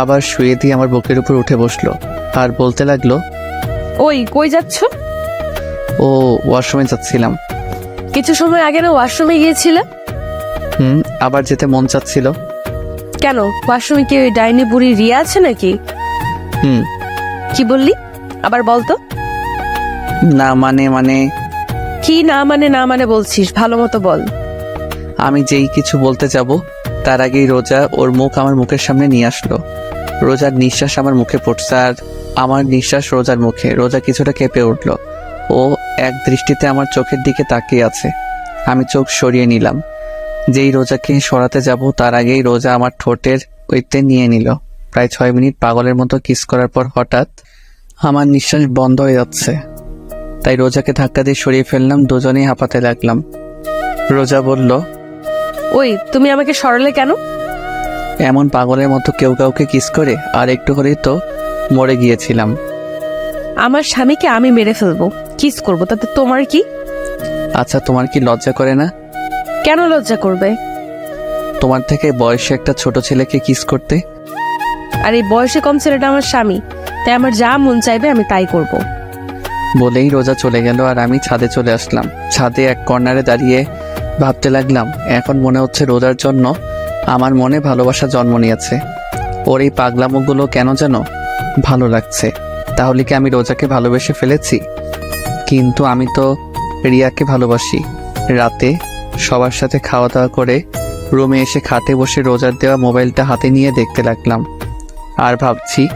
আবার শুয়ে দিয়ে আমার বুকের উপর উঠে বসল। আর বলতে লাগল ওই কই যাচ্ছ? ও ওয়াশরুমে যাচ্ছিলাম। কিছু সময় আগে না ওয়াশরুমে গিয়েছিলে? হুম আবার যেতে মন চাচ্ছিল। কেন? ওয়াশরুমে কি ওই ডাইনি বুড়ি রিয়া আছে নাকি? হুম। কি বললি? আবার বলতো। না মানে মানে। কি না মানে না মানে বলছিস ভালো মতো বল। আমি যেই কিছু বলতে যাব তার আগেই রোজা ওর মুখ আমার মুখের সামনে নিয়ে আসলো। রোজার নিঃশ্বাস আমার মুখে পড়ছে আর আমার নিঃশ্বাস রোজার মুখে। রোজা কিছুটা কেঁপে উঠল। ও এক দৃষ্টিতে আমার চোখের দিকে তাকিয়ে আছে। আমি চোখ সরিয়ে নিলাম। যেই রোজাকে সরাতে যাব, তার আগেই রোজা আমার ঠোঁটের ওইতে নিয়ে নিল। প্রায় ছয় মিনিট পাগলের মতো কিস করার পর হঠাৎ আমার নিঃশ্বাস বন্ধ হয়ে যাচ্ছে। তাই রোজাকে ধাক্কা দিয়ে সরিয়ে ফেললাম, দুজনেই হাঁপাতে লাগলাম। রোজা বলল, ওই, তুমি আমাকে সরালে কেন? এমন পাগলের মতো কেউ কাউকে কিস করে আর একটু হলেই তো মরে গিয়েছিলাম। আমার স্বামীকে আমি মেরে ফেলব। কিস করব তাতে তোমার কি? আচ্ছা তোমার কি লজ্জা করে না? কেন লজ্জা করবে? তোমার থেকে বয়সে একটা ছোট ছেলেকে কিস করতে? আর এই বয়সে কম ছেলেটা আমার স্বামী তাই আমার যা মন চাইবে আমি তাই করব। বলেই রোজা চলে গেল আর আমি ছাদে চলে আসলাম। ছাদে এক কর্নারে দাঁড়িয়ে ভাবতে লাগলাম এখন মনে হচ্ছে রোজার জন্য আমার মনে ভালোবাসা জন্ম নিয়েছে। ওর এই পাগলামোগুলো কেন যেন ভালো লাগছে। তাহলে কি আমি রোজাকে ভালোবেসে ফেলেছি? কিন্তু আমি তো রিয়াকে ভালোবাসি। রাতে সবার সাথে খাওয়া দাওয়া করে রুমে এসে খাটে বসে রোজার দেওয়া মোবাইলটা হাতে নিয়ে দেখতে লাগলাম। আর ভাবছি,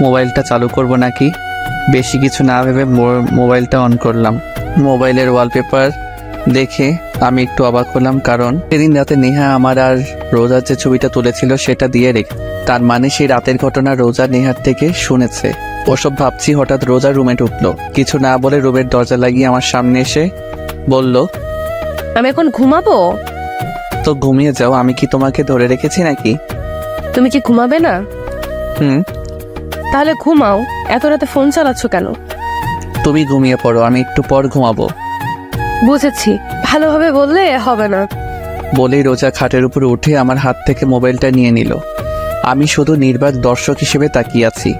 মোবাইলটা চালু করব নাকি? বেশি কিছু না ভেবে মোবাইলটা অন করলাম। মোবাইলের ওয়ালপেপার দেখে আমি একটু অবাক হলাম কারণ সেদিন রাতে নেহা আমার আর রোজার যে ছবিটা তুলেছিল সেটা দিয়ে রেখে তার মানে সেই রাতের ঘটনা রোজা নেহার থেকে শুনেছে। ওসব ভাবছি হঠাৎ রোজা রুমে ঢুকলো। কিছু না বলে রুমের দরজা লাগিয়ে আমার সামনে এসে বলল আমি এখন ঘুমাবো? তো ঘুমিয়ে যাও আমি কি তোমাকে ধরে রেখেছি নাকি? তুমি কি ঘুমাবে না? হুম। তাহলে ঘুমাও এত রাতে ফোন চালাচ্ছ কেন? তুমি ঘুমিয়ে পড়ো আমি একটু পর ঘুমাবো। বুঝেছি ভালোভাবে বললে হবে না। বলেই রোজা খাটের উপর উঠে আমার হাত থেকে মোবাইলটা নিয়ে নিল। আমি শুধু নির্বাক দর্শক হিসেবে তাকিয়ে আছি।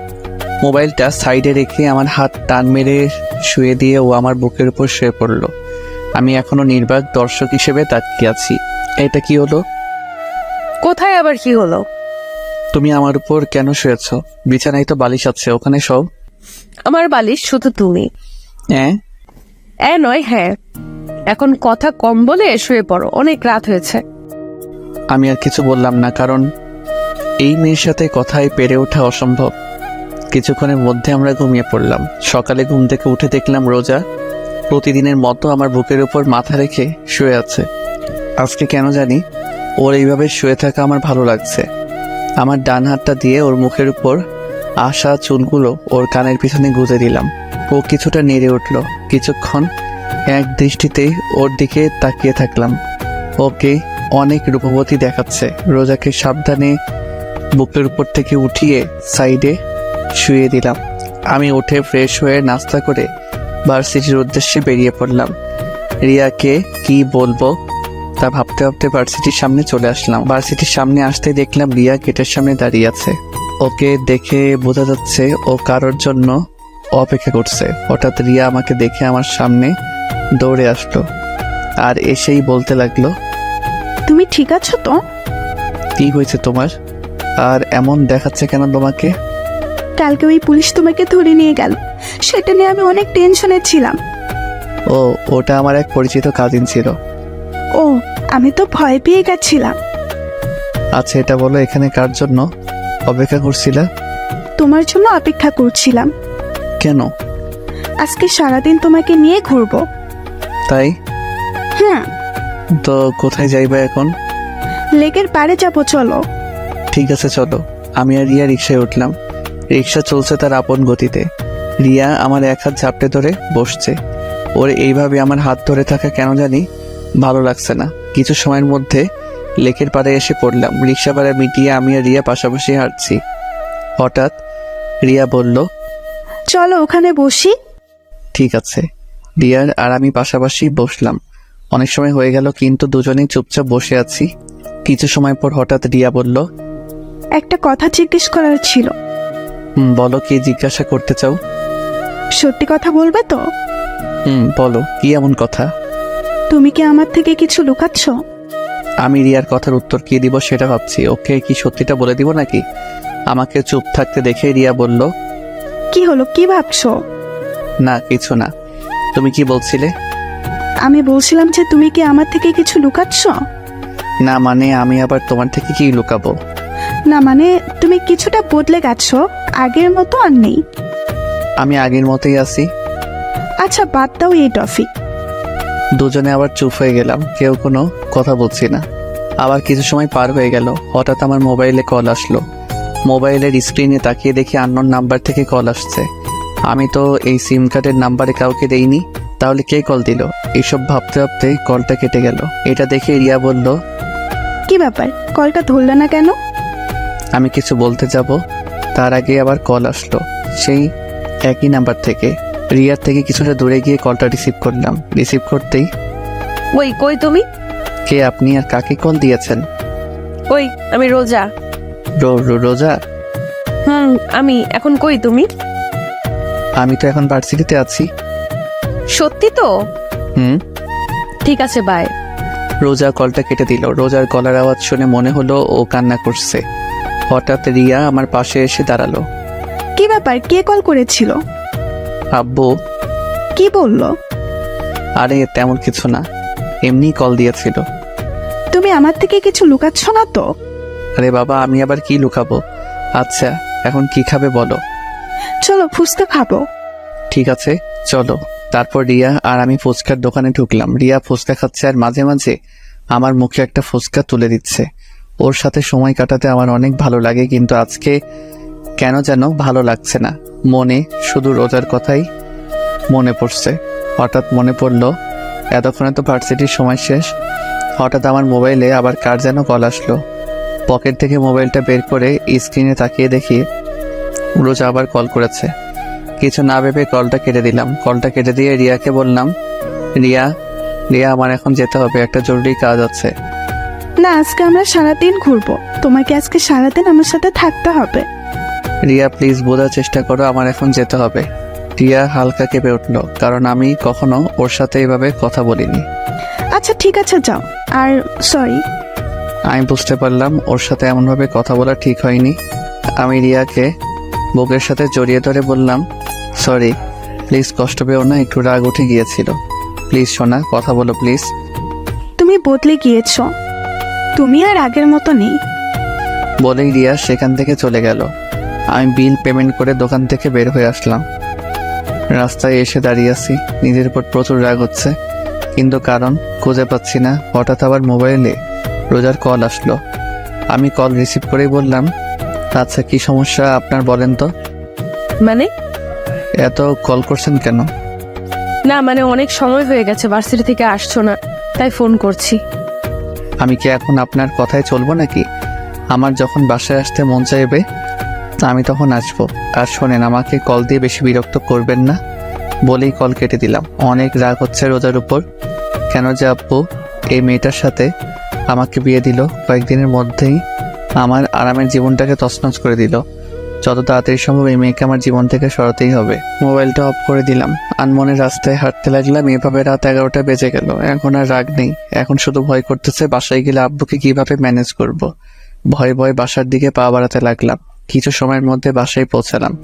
মোবাইলটা সাইডে রেখে আমার হাত টান মেরে শুয়ে দিয়ে ও আমার বুকের উপর শুয়ে পড়ল। আমি এখনও নির্বাক দর্শক হিসেবে তাকিয়ে আছি। এটা কি হলো? কোথায় আবার কি হলো? তুমি আমার উপর কেন শুয়েছ? বিছানায় তো বালিশ আছে ওখানে সব আমার বালিশ শুধু তুমি। হ্যাঁ? এ নয় হ্যাঁ। এখন কথা কম বলে শুয়ে পড়ো, অনেক রাত হয়েছে। আমি আর কিছু বললাম না, কারণ এই মেয়ের সাথে কথায় পেরে ওঠা অসম্ভব। কিছুক্ষণের মধ্যে আমরা ঘুমিয়ে পড়লাম। সকালে ঘুম থেকে উঠে দেখলাম রোজা প্রতিদিনের মতো আমার বুকের উপর মাথা রেখে শুয়ে আছে। আজকে কেন জানি ওর এইভাবে শুয়ে থাকা আমার ভালো লাগছে। আমার ডান হাতটা দিয়ে ওর মুখের উপর আসা চুলগুলো ওর কানের পিছনে গুঁজে দিলাম। ও কিছুটা নেড়ে উঠল। কিছুক্ষণ এক দৃষ্টিতেই ওর দিকে তাকিয়ে থাকলাম। ওকে অনেক রূপবতী দেখাচ্ছে। রোজাকে সাবধানে বুকের উপর থেকে উঠিয়ে সাইডে শুয়ে দিলাম। আমি উঠে ফ্রেশ হয়ে নাস্তা করে ভার্সিটির উদ্দেশ্যে বেরিয়ে পড়লাম। রিয়াকে কি বলব তা ভাবতে ভাবতে ভার্সিটির সামনে চলে আসলাম। ভার্সিটির সামনে আসতে দেখলাম রিয়া গেটের সামনে দাঁড়িয়ে আছে। ওকে দেখে বোঝা যাচ্ছে ও কারোর জন্য অপেক্ষা করছে। হঠাৎ রিয়া আমাকে দেখে আমার সামনে দৌড়ে আসলো আর এসেই বলতে লাগল তুমি ঠিক আছো তো? কি হয়েছে তোমার? আর এমন দেখাচ্ছে কেন তোমাকে? কালকে ওই পুলিশ তোমাকে ধরে নিয়ে গেল। সেটা নিয়ে আমি অনেক টেনশনে ছিলাম। ও ওটা আমার এক পরিচিত কাজিন ছিল। ও আমি তো ভয় পেয়ে গেছিলাম। আচ্ছা এটা বলো এখানে কার জন্য অপেক্ষা করছিলে? তোমার জন্য অপেক্ষা করছিলাম। কেন? আজকে সারাদিন তোমাকে নিয়ে ঘুরবো। তাই? হ্যাঁ। তো কোথায় যাইবা এখন? লেকের পাড়ে যাব চলো। ঠিক আছে চলো। আমি আর রিয়া রিক্সায় উঠলাম। রিক্সা চলছে তার আপন গতিতে। রিয়া আমার এক হাত ঝাপটে ধরে বসছে। ওর এইভাবে আমার হাত ধরে থাকা কেন জানি ভালো লাগছে না। কিছু সময়ের মধ্যে লেকের পাড়ে এসে পড়লাম। রিক্সা ভাড়া মিটিয়ে আমি আর রিয়া পাশাপাশি হাঁটছি। হঠাৎ রিয়া বলল চলো ওখানে বসি। ঠিক আছে। রিয়ার আর আমি পাশাপাশি বসলাম। অনেক সময় হয়ে গেল কিন্তু দুজনেই চুপচাপ বসে আছি। কিছু সময় পর হঠাৎ রিয়া বলল একটা কথা জিজ্ঞেস করার ছিল। হুম বলো কি জিজ্ঞাসা করতে চাও? সত্যি কথা বলবে তো? হুম বলো কি এমন কথা? তুমি কি আমার থেকে কিছু লুকাচ্ছ? আমি রিয়ার কথার উত্তর কি দিব সেটা ভাবছি। ওকে কি সত্যিটা বলে দিব নাকি? আমাকে চুপ থাকতে দেখে রিয়া বলল কি হলো? কি ভাবছ? না কিছু না। তুমি কি বলছিলে? আমি বলছিলাম যে তুমি কি আমার থেকে কিছু লুকাচ্ছ? না মানে আমি আবার তোমার থেকে কি লুকাবো? না মানে তুমি কিছুটা বদলে গেছো। আগের মতো আর নেই। আমি আগের মতোই আছি। আচ্ছা বাদ দাও এই টফি দুজনে আবার চুপ হয়ে গেলাম। কেউ কোনো কথা বলছি না। আবার কিছু সময় পার হয়ে গেল। হঠাৎ আমার মোবাইলে কল আসলো। মোবাইলের স্ক্রিনে তাকিয়ে দেখি আননোন নাম্বার থেকে কল আসছে। আমি তো এই সিম কার্ডের নাম্বারে কাউকে দেইনি তাহলে কে কল দিল? এইসব ভাবতে ভাবতে কলটা কেটে গেল। এটা দেখে রিয়া বলল কি ব্যাপার? কলটা ধরলে না কেন? আমি কিছু বলতে যাব তার আগে আবার কল আসলো। সেই একই নাম্বার থেকে। রিয়ার থেকে কিছুটা দূরে গিয়ে কলটা রিসিভ করলাম। রিসিভ করতেই ওই কই তুমি? কে আপনি আর কাকে কল দিয়েছেন? ওই আমি রোজা। রোজা? হুম আমি এখন কই তুমি? আমি তো এখন ভার্সিটিতে আছি। সত্যি তো? হুম। ঠিক আছে বাই রোজা কলটা কেটে দিল। রোজার গলার আওয়াজ শুনে মনে হলো ও কান্না করছে। হঠাৎ রিয়া আমার পাশে এসে দাঁড়াল। কি ব্যাপার? কে কল করেছিল? আব্বু। কি বলল? আরে তেমন কিছু না। এমনি কল দিয়েছিল। তুমি আমার থেকে কিছু লুকাচ্ছ না তো? আরে বাবা আমি আবার কি লুকাবো? আচ্ছা এখন কি খাবে বলো। চলো ফুচকা খাব। ঠিক আছে চলো। তারপর রিয়া আর আমি ফুচকার দোকানে ঢুকলাম। রিয়া ফুচকা খাচ্ছে আর মাঝে মাঝে আমার মুখে একটা ফুচকা তুলে দিচ্ছে। ওর সাথে সময় কাটাতে আমার অনেক ভালো লাগে কিন্তু আজকে কেন যেন ভালো লাগছে না। মনে শুধু রোজার কথাই মনে পড়ছে। হঠাৎ মনে পড়ল এতক্ষণে তো ভার্সিটির সময় শেষ। হঠাৎ আমার মোবাইলে আবার কার যেন কল আসলো। পকেট থেকে মোবাইলটা বের করে স্ক্রিনে তাকিয়ে দেখি রোজা আবার কল করেছে। কিছু না ভেবে কলটা কেটে দিলাম। কলটা কেটে দিয়ে রিয়াকে বললাম রিয়া রিয়া আমার এখন যেতে হবে। একটা জরুরি কাজ আছে। না আজকে আমরা সারাদিন ঘুরবো। তোমাকে আজকে সারাদিন আমার সাথে থাকতে হবে। রিয়া প্লিজ বোঝার চেষ্টা করো আমার এখন যেতে হবে। রিয়া হালকা কেঁপে উঠল কারণ আমি কখনো ওর সাথে এভাবে কথা বলিনি। আচ্ছা ঠিক আছে যাও। আর সরি আমি বুঝতে পারলাম ওর সাথে এমনভাবে কথা বলা ঠিক হয়নি। আমি রিয়াকে বুকের সাথে জড়িয়ে ধরে বললাম সরি প্লিজ কষ্ট পেও না একটু রাগ উঠে গিয়েছিল। প্লিজ সোনা কথা বলো প্লিজ। তুমি বদলে গিয়েছো। তুমি আর আগের মতো নেই। বলেই রিয়া সেখান থেকে চলে গেল। আমি বিল পেমেন্ট করে দোকান থেকে বের হয়ে আসলাম। রাস্তায় এসে দাঁড়িয়ে আছি। নিজের উপর প্রচুর রাগ হচ্ছে। কিন্তু কারণ খুঁজে পাচ্ছি না। হঠাৎ আবার মোবাইলে রোজার কল আসলো। আমি কল রিসিভ করেই বললাম আচ্ছা কি সমস্যা আপনার বলেন তো? মানে? এত কল করছেন কেন? না মানে অনেক সময় হয়ে গেছে ভার্সিটি থেকে আসছো না তাই ফোন করছি। আমি কি এখন আপনার কথায় চলবো নাকি? আমার যখন বাসায় আসতে মন চাইবে আমি তখন আসব। আর শোনেন আমাকে কল দিয়ে বেশি বিরক্ত করবেন না বলেই কল কেটে দিলাম। অনেক রাগ হচ্ছে রোজার উপর। কেন যে আব্বু এই মেয়েটার সাথে আমাকে বিয়ে দিল। কয়েকদিনের মধ্যেই আমার আরামের জীবনটাকে তছনছ করে দিল। যত তাড়াতাড়ি সম্ভব এই মেয়েকে আমার জীবন থেকে সরাতেই হবে। মোবাইলটা অফ করে দিলাম। আনমনে রাস্তায় হাঁটতে লাগলাম। এভাবে রাত এগারোটা বেজে গেল। এখন আর রাগ নেই। এখন শুধু ভয় করতেছে বাসায় গেলে আব্বুকে কীভাবে ম্যানেজ করব। ভয় ভয় বাসার দিকে পা বাড়াতে লাগলাম। কিছু সময়ের মধ্যে বাসায় পৌঁছালাম।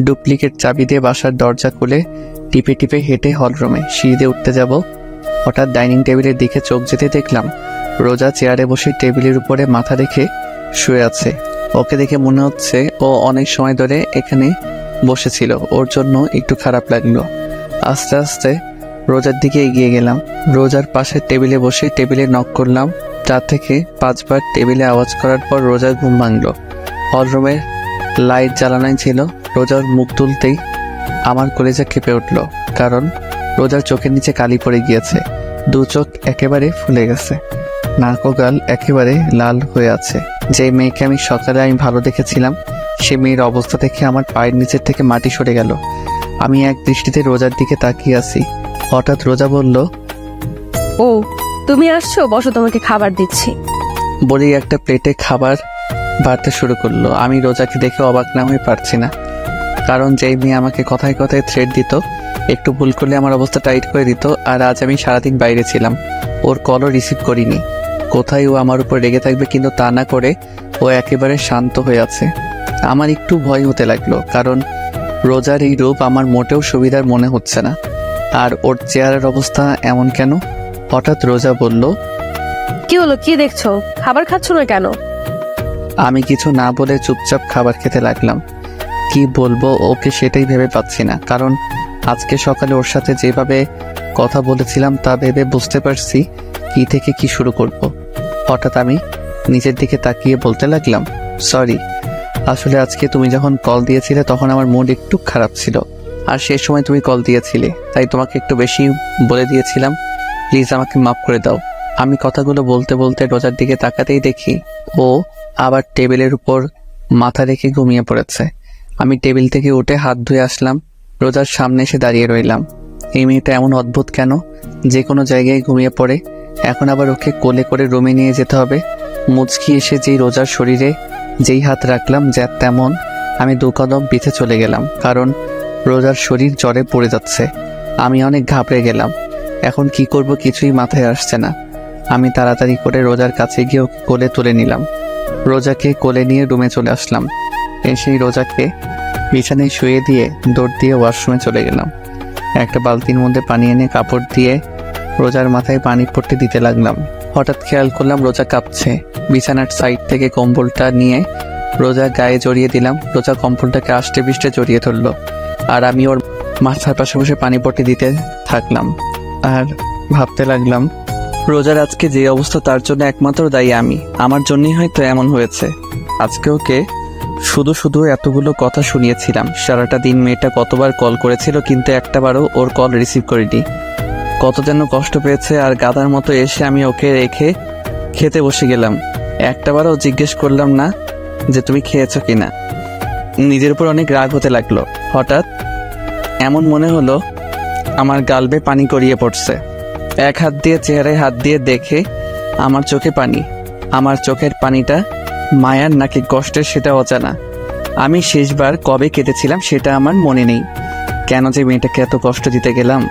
ডুপ্লিকেট চাবি দিয়ে বাসার দরজা খুলে টিপে টিপে হেঁটে হলরুমে দিয়ে উঠতে যাব। হঠাৎ ডাইনিং টেবিলের দিকে চোখ যেতে দেখলাম রোজা চেয়ারে বসে টেবিলের উপরে মাথা রেখে শুয়ে আছে। ওকে দেখে মনে হচ্ছে ও অনেক সময় ধরে এখানে বসেছিল। ওর জন্য একটু খারাপ লাগল। আস্তে আস্তে রোজার দিকে এগিয়ে গেলাম। রোজার পাশে টেবিলে বসে টেবিলে নক করলাম। চার থেকে পাঁচবার টেবিলে আওয়াজ করার পর রোজার ঘুম ভাঙলো। হলরুমের লাইট জ্বালানাই ছিল। রোজার মুখ তুলতেই আমার কলেজা খেপে উঠল, কারণ রোজার চোখের নিচে কালি পড়ে গিয়েছে। দু চোখ একেবারে ফুলে গেছে। নাক ও গাল একেবারে লাল হয়ে আছে। যে মেয়েকে আমি সকালে আমি ভালো দেখেছিলাম সে মেয়ের অবস্থা দেখে আমার পায়ের নিচের থেকে মাটি সরে গেল। আমি এক দৃষ্টিতে রোজার দিকে তাকিয়ে আছি। হঠাৎ রোজা বলল ও তুমি আসছো বসো তোমাকে খাবার দিচ্ছি। বলেই একটা প্লেটে খাবার বাড়তে শুরু করল। আমি রোজাকে দেখে অবাক না হয়ে পারছি না। কারণ যেই মেয়ে আমাকে কথায় কথায় থ্রেড দিত একটু ভুল করলে আমার অবস্থা টাইট করে দিত আর আজ আমি সারাদিন বাইরে ছিলাম। ওর কলও রিসিভ করিনি। কোথায় ও আমার উপর রেগে থাকবে কিন্তু তা না করে ও একেবারে শান্ত হয়ে আছে। আমার একটু ভয় হতে লাগল কারণ রোজার এই রূপ আমার মোটেও সুবিধার মনে হচ্ছে না। আর ওর চেয়ারের অবস্থা এমন কেন? হঠাৎ রোজা বলল কি হলো কি দেখছ? খাবার খাচ্ছ না কেন? আমি কিছু না বলে চুপচাপ খাবার খেতে লাগলাম। কি বলব ওকে সেটাই ভেবে পাচ্ছি না কারণ আজকে সকালে ওর সাথে যেভাবে কথা বলেছিলাম তা ভেবে বুঝতে পারছি কি থেকে কি শুরু করব। হঠাৎ আমি নিজের দিকে তাকিয়ে বলতে লাগলাম, সরি, আসলে আজকে তুমি যখন কল দিয়েছিলে তখন আমার মুড একটু খারাপ ছিল। আর সেই সময় তুমি কল দিয়েছিলে, তাই তোমাকে একটু বেশি বলে দিয়েছিলাম। প্লিজ আমাকে মাফ করে দাও। আমি কথাগুলো বলতে বলতে রোজার দিকে তাকাতেই দেখি, ও আবার টেবিলের উপর মাথা রেখে ঘুমিয়ে পড়েছে। আমি টেবিল থেকে উঠে হাত ধুয়ে আসলাম, রোজার সামনে এসে দাঁড়িয়ে রইলাম। এই মেয়েটা এমন অদ্ভুত কেন? যে কোনো জায়গায় ঘুমিয়ে পড়ে এখন আবার ওকে কোলে করে রুমে নিয়ে যেতে হবে। মুচকি এসে যেই রোজার শরীরে যেই হাত রাখলাম, যা তেমন, আমি দু কদম পিছে চলে গেলাম, কারণ রোজার শরীর জ্বরে পড়ে যাচ্ছে। আমি অনেক ঘাবড়ে গেলাম। এখন কি করব কিছুই মাথায় আসছে না। আমি তাড়াতাড়ি করে রোজার কাছে গিয়ে ওকে কোলে তুলে নিলাম। রোজাকে কোলে নিয়ে রুমে চলে আসলাম। এসেই রোজাকে বিছানায় শুয়ে দিয়ে দৌড় দিয়ে ওয়াশরুমে চলে গেলাম। একটা বালতির মধ্যে পানি এনে কাপড় দিয়ে রোজার মাথায় পানি পড়তে দিতে লাগলাম। হঠাৎ খেয়াল করলাম রোজা কাঁপছে। বিছানার সাইড থেকে কম্বলটা নিয়ে রোজা গায়ে জড়িয়ে দিলাম। রোজা কম্বলটাকে আষ্টে পিষ্টে জড়িয়ে ধরলো। আর আমি ওর মাথার পাশে বসে পানি পটে দিতে থাকলাম। আর ভাবতে লাগলাম, রোজার আজকে যে অবস্থা তার জন্য একমাত্র দায়ী আমি। আমার জন্যই হয়তো এমন হয়েছে। আজকে ওকে শুধু শুধু এতগুলো কথা শুনিয়েছিলাম। সারাটা দিন মেয়েটা কতবার কল করেছিল, কিন্তু একটাবারও ওর কল রিসিভ করিনি। কত যেন কষ্ট পেয়েছে আর গাদার মতো এসে আমি ওকে রেখে খেতে বসে গেলাম। একটাবারও জিজ্ঞেস করলাম না যে তুমি খেয়েছো কিনা। নিজের উপর অনেক রাগ হতে লাগল। হঠাৎ এমন মনে হলো আমার গালবে পানি গড়িয়ে পড়ছে। এক হাত দিয়ে চেহারায় হাত দিয়ে দেখে আমার চোখে পানি। আমার চোখের পানিটা মায়ার নাকি কষ্টের সেটা অজানা। আমি শেষবার কবে কেটেছিলাম সেটা আমার মনে নেই। কেন যে মেয়েটাকে এত কষ্ট দিতে গেলাম?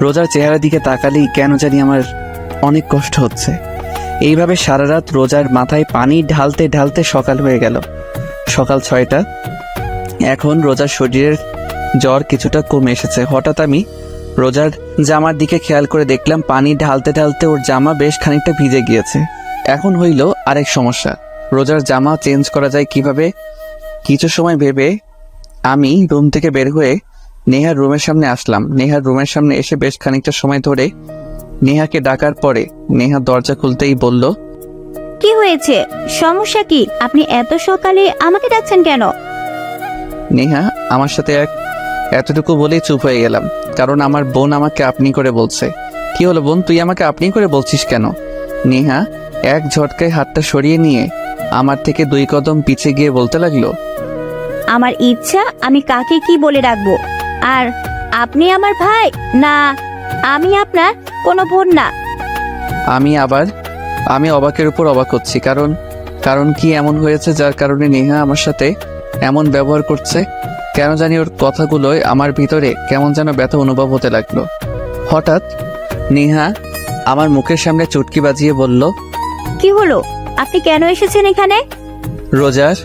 রোজার চেহারার দিকে তাকালেই কেন জানি আমার অনেক কষ্ট হচ্ছে। এইভাবে সারা রাত রোজার মাথায় পানি ঢালতে ঢালতে সকাল হয়ে গেল। সকাল ছয়টা। এখন রোজার শরীরের জ্বর কিছুটা কমে এসেছে। হঠাৎ আমি রোজার জামার দিকে খেয়াল করে দেখলাম পানি ঢালতে ঢালতে ওর জামা বেশ খানিকটা ভিজে গিয়েছে। এখন হইল আরেক সমস্যা। রোজার জামা চেঞ্জ করা যায় কীভাবে? কিছু সময় ভেবে আমি রুম থেকে বের হয়ে নেহার রুমের সামনে আসলাম। নেহার রুমের সামনে এসে বেশ খানিকটা সময় ধরে নেহাকে ডাকার পরে নেহা দরজা খুলতেই বলল কি হয়েছে? সমস্যা কি? আপনি এত সকালে আমাকে ডাকছেন কেন? নেহা আমার সাথে এক এতটুকু বলেই চুপ হয়ে গেলাম। কারণ আমার বোন আমাকে আপনি করে বলছে। কি হলো বোন? তুই আমাকে আপনি করে বলছিস কেন? নেহা এক ঝটকায় হাতটা সরিয়ে নিয়ে আমার থেকে দুই কদম পিছে গিয়ে বলতে লাগল আমার ইচ্ছা আমি কাকে কি বলে রাখব আর আপনি আমার ভাই? না আমি আপনার কোনো বোন না। আমি আবার আমি অবাকের উপর অবাক হচ্ছি কারণ কারণ কি এমন হয়েছে যার কারণে নেহা আমার সাথে এমন ব্যবহার করছে? কেন জানি ওর কথাগুলোয় আমার ভিতরে কেমন যেন ব্যথা অনুভব হতে লাগল। হঠাৎ নেহা আমার মুখের সামনে চুটকি বাজিয়ে বলল কি হলো? আপনি কেন এসেছেন এখানে? রোজার